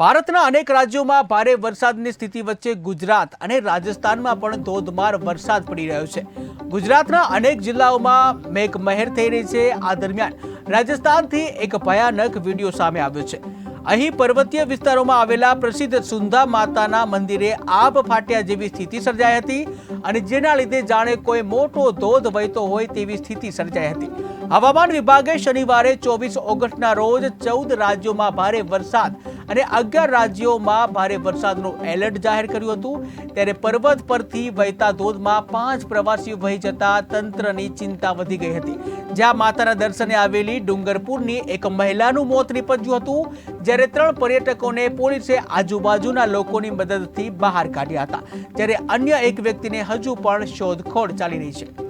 ભારતના અનેક રાજ્યોમાં ભારે વરસાદની સ્થિતિ વચ્ચે ગુજરાત અને રાજસ્થાનમાં પણ ધોધમાર વરસાદ પડી રહ્યો છે. ગુજરાતના અનેક જિલ્લાઓમાં મેઘમહેર થઈ રહી છે. આ દરમિયાન રાજસ્થાનથી એક ભયાનક વીડિયો સામે આવ્યો છે. અહીં પર્વતીય વિસ્તારોમાં આવેલા પ્રસિદ્ધ સુંધા માતાના મંદિરે આબ ફાટ્યા જેવી સ્થિતિ સર્જાઈ હતી અને જેના લીધે જાણે કોઈ મોટો ધોધ વહેતો હોય તેવી સ્થિતિ સર્જાઈ હતી. હવામાન વિભાગે શનિવારે ચોવીસ ઓગસ્ટના રોજ ચૌદ રાજ્યોમાં ભારે વરસાદ અને અગિયાર રાજ્યોમાં ભારે વરસાદનું એલર્ટ જાહેર કર્યું હતું. ત્યારે પર્વત પરથી વહેતા ધોધમાં પાંચ પ્રવાસીઓ વહી જતા તંત્રની ચિંતા વધી ગઈ હતી. જ્યાં માતાના દર્શને આવેલી ડુંગરપુરની એક મહિલાનું મોત નીપજ્યું હતું, જ્યારે ત્રણ પર્યટકોને પોલીસે આજુબાજુના લોકોની મદદથી બહાર કાઢ્યા હતા. જ્યારે અન્ય એક વ્યક્તિને હજુ પણ શોધખોળ ચાલી રહી છે.